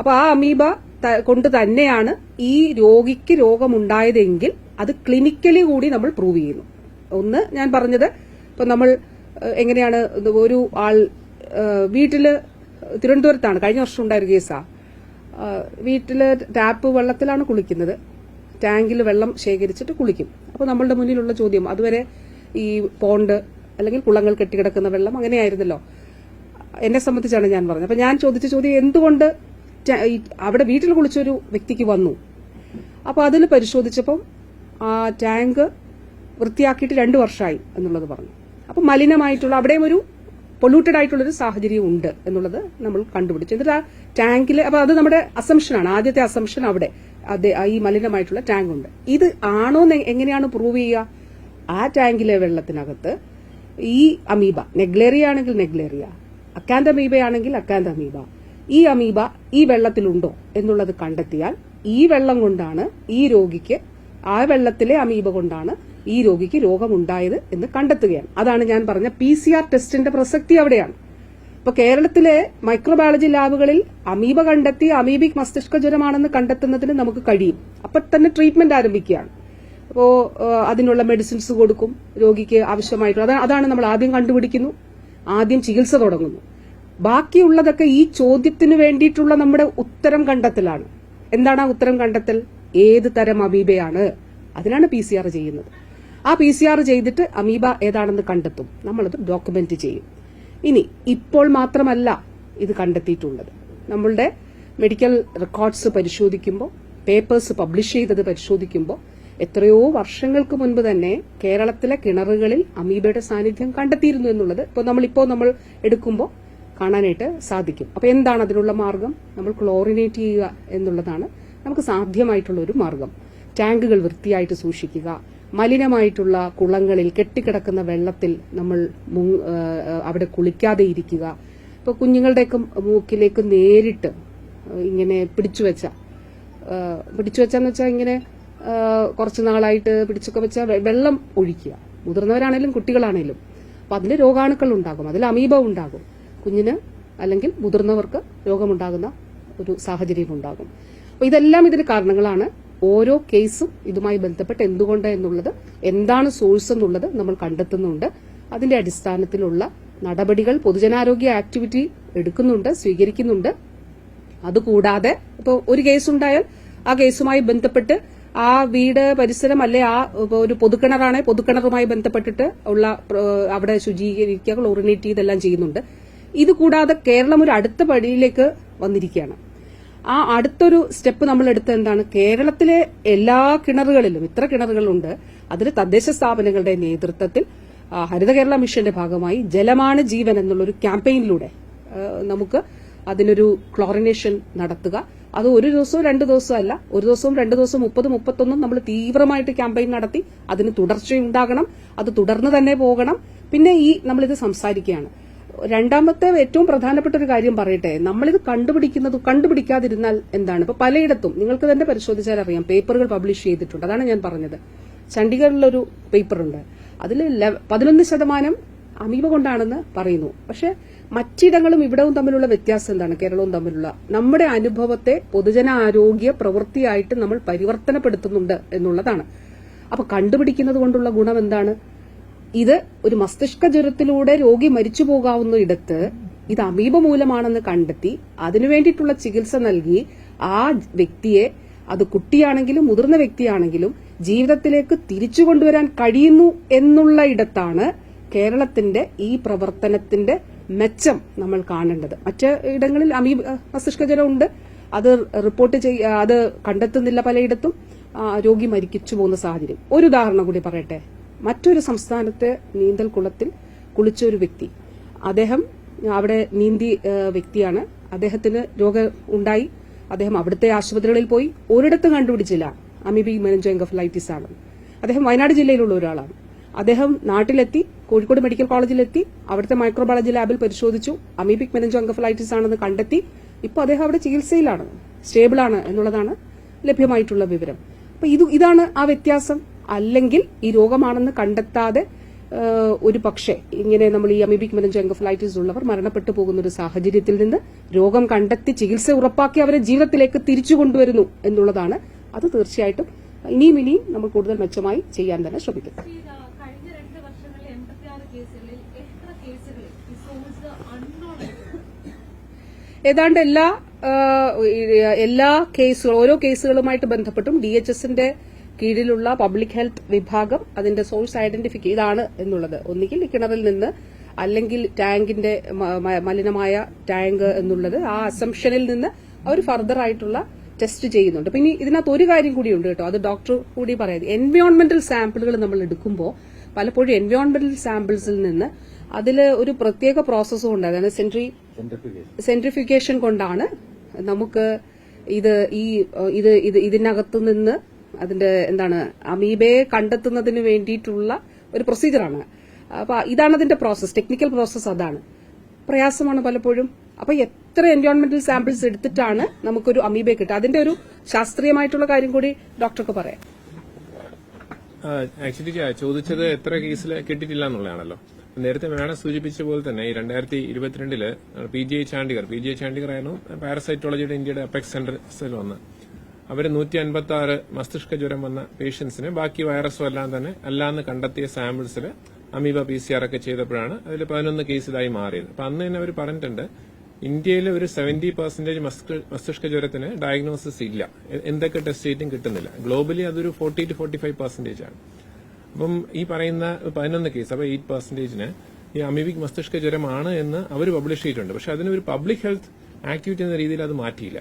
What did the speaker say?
അപ്പൊ ആ അമീബ കൊണ്ട് തന്നെയാണ് ഈ രോഗിക്ക് രോഗമുണ്ടായതെങ്കിൽ അത് ക്ലിനിക്കലി കൂടി നമ്മൾ പ്രൂവ് ചെയ്യുന്നു. ഒന്ന് ഞാൻ പറഞ്ഞത് ഇപ്പൊ നമ്മൾ എങ്ങനെയാണ് ഒരു ആൾ വീട്ടിൽ തിരുവനന്തപുരത്താണ് കഴിഞ്ഞ വർഷം ഉണ്ടായ കേസാ. വീട്ടിൽ ടാപ്പ് വെള്ളത്തിലാണ് കുളിക്കുന്നത്. ടാങ്കിൽ വെള്ളം ശേഖരിച്ചിട്ട് കുളിക്കും. അപ്പോൾ നമ്മളുടെ മുന്നിലുള്ള ചോദ്യം അതുവരെ ഈ പോണ്ട് അല്ലെങ്കിൽ കുളങ്ങൾ കെട്ടിക്കിടക്കുന്ന വെള്ളം അങ്ങനെയായിരുന്നല്ലോ? എന്നെ സംബന്ധിച്ചാണ് ഞാൻ പറഞ്ഞത്. അപ്പൊ ഞാൻ ചോദിച്ച ചോദ്യം എന്തുകൊണ്ട് അവിടെ വീട്ടിൽ കുളിച്ചൊരു വ്യക്തിക്ക് വന്നു. അപ്പോൾ അതിൽ പരിശോധിച്ചപ്പം ആ ടാങ്ക് വൃത്തിയാക്കിയിട്ട് രണ്ട് വർഷമായി എന്നുള്ളത് പറഞ്ഞു. അപ്പൊ മലിനമായിട്ടുള്ള അവിടെയും ഒരു പൊല്യൂട്ടഡ് ആയിട്ടുള്ളൊരു സാഹചര്യം ഉണ്ട് എന്നുള്ളത് നമ്മൾ കണ്ടുപിടിച്ചു. എന്നിട്ട് ആ ടാങ്കിൽ അപ്പോൾ അത് നമ്മുടെ അസംഷനാണ് ആദ്യത്തെ അസംഷൻ അവിടെ. ഈ മലിനമായിട്ടുള്ള ടാങ്ക് ഉണ്ട്. ഇത് ആണോ എങ്ങനെയാണ് പ്രൂവ് ചെയ്യുക? ആ ടാങ്കിലെ വെള്ളത്തിനകത്ത് ഈ അമീബ നെഗ്ലേറിയ ആണെങ്കിൽ നെഗ്ലേറിയ അക്കാൻഡമീബ ആണെങ്കിൽ അക്കാൻഡമീബ ഈ അമീബ ഈ വെള്ളത്തിലുണ്ടോ എന്നുള്ളത് കണ്ടെത്തിയാൽ ഈ വെള്ളം കൊണ്ടാണ് ഈ രോഗിക്ക് ആ വെള്ളത്തിലെ അമീബ കൊണ്ടാണ് ഈ രോഗിക്ക് രോഗമുണ്ടായത് എന്ന് കണ്ടെത്തുകയാണ്. അതാണ് ഞാൻ പറഞ്ഞ പി സി ആർ ടെസ്റ്റിന്റെ പ്രസക്തി അവിടെയാണ്. ഇപ്പൊ കേരളത്തിലെ മൈക്രോബയോളജി ലാബുകളിൽ അമീബ കണ്ടെത്തി അമീബിക് മസ്തിഷ്ക ജ്വരമാണെന്ന് കണ്ടെത്തുന്നതിന് നമുക്ക് കഴിയും. അപ്പൊ തന്നെ ട്രീറ്റ്മെന്റ് ആരംഭിക്കുകയാണ്. അപ്പോ അതിനുള്ള മെഡിസിൻസ് കൊടുക്കും രോഗിക്ക് ആവശ്യമായിട്ടുള്ള അതാണ് നമ്മൾ ആദ്യം കണ്ടുപിടിക്കുന്നു. ആദ്യം ചികിത്സ തുടങ്ങുന്നു. ബാക്കിയുള്ളതൊക്കെ ഈ ചോദ്യത്തിന് വേണ്ടിയിട്ടുള്ള നമ്മുടെ ഉത്തരം കണ്ടെത്തലാണ്. എന്താണ് ആ ഉത്തരം കണ്ടെത്തൽ? ഏത് തരം അമീബയാണ്? അതിനാണ് പി സി ആർ ചെയ്യുന്നത്. ആ പി സി ആർ ചെയ്തിട്ട് അമീബ ഏതാണെന്ന് കണ്ടെത്തും. നമ്മളത് ഡോക്യുമെന്റ് ചെയ്യും. ഇനി ഇപ്പോൾ മാത്രമല്ല ഇത് കണ്ടെത്തിയിട്ടുള്ളത്. നമ്മളുടെ മെഡിക്കൽ റെക്കോർഡ്സ് പരിശോധിക്കുമ്പോൾ പേപ്പേഴ്സ് പബ്ലിഷ് ചെയ്തത് പരിശോധിക്കുമ്പോൾ എത്രയോ വർഷങ്ങൾക്ക് മുൻപ് തന്നെ കേരളത്തിലെ കിണറുകളിൽ അമീബയുടെ സാന്നിധ്യം കണ്ടെത്തിയിരുന്നു എന്നുള്ളത് ഇപ്പോൾ നമ്മളിപ്പോൾ നമ്മൾ എടുക്കുമ്പോൾ കാണാനായിട്ട് സാധിക്കും. അപ്പൊ എന്താണ് അതിനുള്ള മാർഗം? നമ്മൾ ക്ലോറിനേറ്റ് ചെയ്യുക എന്നുള്ളതാണ് നമുക്ക് സാധ്യമായിട്ടുള്ള ഒരു മാർഗം. ടാങ്കുകൾ വൃത്തിയായിട്ട് സൂക്ഷിക്കുക മലിനമായിട്ടുള്ള കുളങ്ങളിൽ കെട്ടിക്കിടക്കുന്ന വെള്ളത്തിൽ നമ്മൾ അവിടെ കുളിക്കാതെ ഇരിക്കുക. ഇപ്പൊ കുഞ്ഞുങ്ങളുടെയൊക്കെ മൂക്കിലേക്ക് നേരിട്ട് ഇങ്ങനെ പിടിച്ചു വെച്ച പിടിച്ചു വെച്ചാന്ന് വെച്ചാൽ ഇങ്ങനെ കുറച്ച് നാളായിട്ട് പിടിച്ചൊക്കെ വെച്ച വെള്ളം ഒഴിക്കുക. മുതിർന്നവരാണേലും കുട്ടികളാണേലും. അപ്പൊ അതിന് രോഗാണുക്കൾ ഉണ്ടാകും അതിൽ അമീബ ഉണ്ടാകും. കുഞ്ഞിന് അല്ലെങ്കിൽ മുതിർന്നവർക്ക് രോഗമുണ്ടാകുന്ന ഒരു സാഹചര്യം ഉണ്ടാകും. അപ്പോൾ ഇതെല്ലാം ഇതിന് കാരണങ്ങളാണ് ഓരോ കേസും ഇതുമായി ബന്ധപ്പെട്ട് എന്തുകൊണ്ട് എന്നുള്ളത് എന്താണ് സോഴ്സ് എന്നുള്ളത് നമ്മൾ കണ്ടെത്തുന്നുണ്ട്. അതിന്റെ അടിസ്ഥാനത്തിലുള്ള നടപടികൾ പൊതുജനാരോഗ്യ ആക്ടിവിറ്റി എടുക്കുന്നുണ്ട് സ്വീകരിക്കുന്നുണ്ട്. അതുകൂടാതെ ഇപ്പോൾ ഒരു കേസ് ഉണ്ടായാൽ ആ കേസുമായി ബന്ധപ്പെട്ട് ആ വീട് പരിസരം അല്ലെ ആ ഒരു പൊതുക്കിണറാണ് പൊതുക്കിണറുമായി ബന്ധപ്പെട്ടിട്ട് ഉള്ള അവിടെ ശുചീകരിക്കുക ക്ലോറിനേറ്റ് ചെയ്തെല്ലാം ചെയ്യുന്നുണ്ട്. ഇത് കൂടാതെ കേരളം ഒരു അടുത്ത പടിയിലേക്ക് വന്നിരിക്കുകയാണ്. ആ അടുത്തൊരു സ്റ്റെപ്പ് നമ്മൾ എടുത്ത എന്താണ്? കേരളത്തിലെ എല്ലാ കിണറുകളിലും ഇത്ര കിണറുകളുണ്ട് അതിൽ തദ്ദേശ സ്ഥാപനങ്ങളുടെ നേതൃത്വത്തിൽ ഹരിത കേരള മിഷന്റെ ഭാഗമായി ജലമാണ് ജീവൻ എന്നുള്ളൊരു ക്യാമ്പയിനിലൂടെ നമുക്ക് അതിനൊരു ക്ലോറിനേഷൻ നടത്തുക. അത് ഒരു ദിവസവും രണ്ട് ദിവസവും അല്ല ഒരു ദിവസവും രണ്ട് ദിവസവും മുപ്പത് മുപ്പത്തൊന്നും നമ്മൾ തീവ്രമായിട്ട് ക്യാമ്പയിൻ നടത്തി അതിന് തുടർച്ചയുണ്ടാകണം അത് തുടർന്ന് തന്നെ പോകണം. പിന്നെ ഈ നമ്മളിത് സംസാരിക്കുകയാണ്. രണ്ടാമത്തെ ഏറ്റവും പ്രധാനപ്പെട്ട ഒരു കാര്യം പറയട്ടെ. നമ്മളിത് കണ്ടുപിടിക്കുന്നത് കണ്ടുപിടിക്കാതിരുന്നാൽ എന്താണ്? ഇപ്പൊ പലയിടത്തും നിങ്ങൾക്ക് തന്നെ പരിശോധിച്ചാൽ അറിയാം പേപ്പറുകൾ പബ്ലിഷ് ചെയ്തിട്ടുണ്ട്. അതാണ് ഞാൻ പറഞ്ഞത്. ചണ്ഡീഗഡിലൊരു പേപ്പറുണ്ട്. അതിൽ പതിനൊന്ന് ശതമാനം അമീബ കൊണ്ടാണെന്ന് പറയുന്നു. പക്ഷെ മറ്റിടങ്ങളും ഇവിടവും തമ്മിലുള്ള വ്യത്യാസം എന്താണ്? കേരളവും തമ്മിലുള്ള. നമ്മുടെ അനുഭവത്തെ പൊതുജന ആരോഗ്യ പ്രവൃത്തിയായിട്ട് നമ്മൾ പരിവർത്തനപ്പെടുത്തുന്നുണ്ട് എന്നുള്ളതാണ്. അപ്പൊ കണ്ടുപിടിക്കുന്നത് കൊണ്ടുള്ള ഗുണം എന്താണ്? ഇത് ഒരു മസ്തിഷ്ക ജ്വരത്തിലൂടെ രോഗി മരിച്ചു പോകാവുന്ന ഇടത്ത് ഇത് അമീബ മൂലമാണെന്ന് കണ്ടെത്തി അതിനു വേണ്ടിയിട്ടുള്ള ചികിത്സ നൽകി ആ വ്യക്തിയെ അത് കുട്ടിയാണെങ്കിലും മുതിർന്ന വ്യക്തിയാണെങ്കിലും ജീവിതത്തിലേക്ക് തിരിച്ചു കൊണ്ടുവരാൻ കഴിയുന്നു എന്നുള്ള ഇടത്താണ് കേരളത്തിന്റെ ഈ പ്രവർത്തനത്തിന്റെ മെച്ചം നമ്മൾ കാണേണ്ടത്. മറ്റ് ഇടങ്ങളിൽ അമീബ മസ്തിഷ്ക ജ്വരം ഉണ്ട്. അത് റിപ്പോർട്ട് ചെയ്യ അത് കണ്ടെത്തുന്നില്ല പലയിടത്തും. രോഗി മരിക്കിച്ചു പോകുന്ന സാഹചര്യം. ഒരു ഉദാഹരണം കൂടി പറയട്ടെ? മറ്റൊരു സംസ്ഥാനത്തെ നീന്തൽ കുളത്തിൽ കുളിച്ച ഒരു വ്യക്തി. അദ്ദേഹം അവിടെ നീന്തി വ്യക്തിയാണ്. അദ്ദേഹത്തിന് രോഗം ഉണ്ടായി. അദ്ദേഹം അവിടുത്തെ ആശുപത്രികളിൽ പോയി. ഒരിടത്ത് കണ്ടുപിടിച്ചില്ല. അമീബി മെനഞ്ചോങ്കഫലൈറ്റിസ് ആണ് അദ്ദേഹം വയനാട് ജില്ലയിലുള്ള ഒരാളാണ്. അദ്ദേഹം നാട്ടിലെത്തി കോഴിക്കോട് മെഡിക്കൽ കോളേജിലെത്തി അവിടുത്തെ മൈക്രോബയോളജി ലാബിൽ പരിശോധിച്ചു. അമീബിക് മെനഞ്ചോങ്കഫലൈറ്റിസ് ആണെന്ന് കണ്ടെത്തി. ഇപ്പോൾ അദ്ദേഹം അവിടെ ചികിത്സയിലാണ് സ്റ്റേബിൾ ആണ് എന്നുള്ളതാണ് ലഭ്യമായിട്ടുള്ള വിവരം. അപ്പൊ ഇത് ഇതാണ് ആ വ്യത്യാസം. അല്ലെങ്കിൽ ഈ രോഗമാണെന്ന് കണ്ടെത്താതെ ഒരു പക്ഷേ ഇങ്ങനെ നമ്മൾ ഈ അമീബിക് മരം എൻകഫലൈറ്റിസ് ഉള്ളവർ മരണപ്പെട്ടു പോകുന്ന ഒരു സാഹചര്യത്തിൽ നിന്ന് രോഗം കണ്ടെത്തി ചികിത്സ ഉറപ്പാക്കി അവരെ ജീവിതത്തിലേക്ക് തിരിച്ചു കൊണ്ടുവരുന്നു എന്നുള്ളതാണ്. അത് തീർച്ചയായിട്ടും ഇനിയും ഇനിയും നമ്മൾ കൂടുതൽ മെച്ചമായി ചെയ്യാൻ തന്നെ ശ്രമിക്കും. ഏതാണ്ട് എല്ലാ എല്ലാ കേസുകളും ഓരോ കേസുകളുമായിട്ട് ബന്ധപ്പെട്ടും ഡി എച്ച് എസിന്റെ കീഴിലുള്ള പബ്ലിക് ഹെൽത്ത് വിഭാഗം അതിന്റെ സോഴ്സ് ഐഡന്റിഫിക്ക് ഇതാണ് എന്നുള്ളത്. ഒന്നുകിൽ കിണറിൽ നിന്ന് അല്ലെങ്കിൽ ടാങ്കിന്റെ മലിനമായ ടാങ്ക് എന്നുള്ളത് ആ അസംഷനിൽ നിന്ന് അവർ ഫർദർ ആയിട്ടുള്ള ടെസ്റ്റ് ചെയ്യുന്നുണ്ട്. പിന്നെ ഇതിനകത്ത് ഒരു കാര്യം ഉണ്ട് കേട്ടോ. അത് ഡോക്ടർ കൂടി പറയുന്നത്. എൻവയോൺമെന്റൽ സാമ്പിളുകൾ നമ്മൾ എടുക്കുമ്പോൾ പലപ്പോഴും എൻവയോൺമെന്റൽ സാമ്പിൾസിൽ നിന്ന് അതിൽ ഒരു പ്രത്യേക പ്രോസസ്സും ഉണ്ട്. അതായത് സെൻട്രി സെൻട്രിഫിക്കേഷൻ കൊണ്ടാണ് നമുക്ക് ഇത് ഈ ഇത് ഇത് ഇതിനകത്ത് നിന്ന് അതിന്റെ എന്താണ് അമീബയെ കണ്ടെത്തുന്നതിന് വേണ്ടിയിട്ടുള്ള ഒരു പ്രൊസീജിയറാണ് അപ്പൊ ഇതാണ് അതിന്റെ പ്രോസസ് ടെക്നിക്കൽ പ്രോസസ് അതാണ്. പ്രയാസമാണ് പലപ്പോഴും. അപ്പൊ എത്ര എൻവയോൺമെന്റൽ സാമ്പിൾസ് എടുത്തിട്ടാണ് നമുക്കൊരു അമീബയെ കിട്ടുക? അതിന്റെ ഒരു ശാസ്ത്രീയമായിട്ടുള്ള കാര്യം കൂടി ഡോക്ടർക്ക് പറയാം. ആക്ച്വലി ചോദിച്ചത് എത്ര കേസിൽ കിട്ടിയിട്ടില്ല എന്നുള്ളതാണല്ലോ. നേരത്തെ മാഡം സൂചിപ്പിച്ച പോലെ തന്നെ ഈ രണ്ടായിരത്തി ഇരുപത്തിരണ്ടിൽ P G I Chandigarh P G I Chandigarh ആയിരുന്നു പാരസൈറ്റോളജിയുടെ ഇന്ത്യയുടെ അപെക്സ് സെന്റർസിൽ വന്ന്. അവർ നൂറ്റി അൻപത്തി ആറ് മസ്തിഷ്ക ജ്വരം വന്ന പേഷ്യൻസിന് ബാക്കി വൈറസും എല്ലാം തന്നെ അല്ലാന്ന് കണ്ടെത്തിയ സാമ്പിൾസിൽ അമീബ പി സി ആർ ഒക്കെ ചെയ്തപ്പോഴാണ് അതിൽ പതിനൊന്ന് കേസ് ഇതായി മാറിയത്. അപ്പൊ അന്ന് തന്നെ അവർ പറഞ്ഞിട്ടുണ്ട് ഇന്ത്യയിൽ ഒരു സെവന്റി പെർസെന്റേജ് മസ്തിഷ്ക ജ്വരത്തിന് ഡയഗ്നോസിസ് ഇല്ല. എന്തൊക്കെ ടെസ്റ്റ് ചെയ്തിട്ടും കിട്ടുന്നില്ല. ഗ്ലോബലി അതൊരു forty two forty five percentage ആണ്. അപ്പം ഈ പറയുന്ന പതിനൊന്ന് കേസ് അപ്പൊ എയ്റ്റ് പെർസെന്റേജിന് ഈ അമീബിക് മസ്തിഷ്ക ജ്വരമാണ് എന്ന് അവർ പബ്ലിഷ് ചെയ്തിട്ടുണ്ട്. പക്ഷെ അതിനൊരു പബ്ലിക് ഹെൽത്ത് ആക്ടിവിറ്റി എന്ന രീതിയിൽ അത് മാറ്റിയില്ല.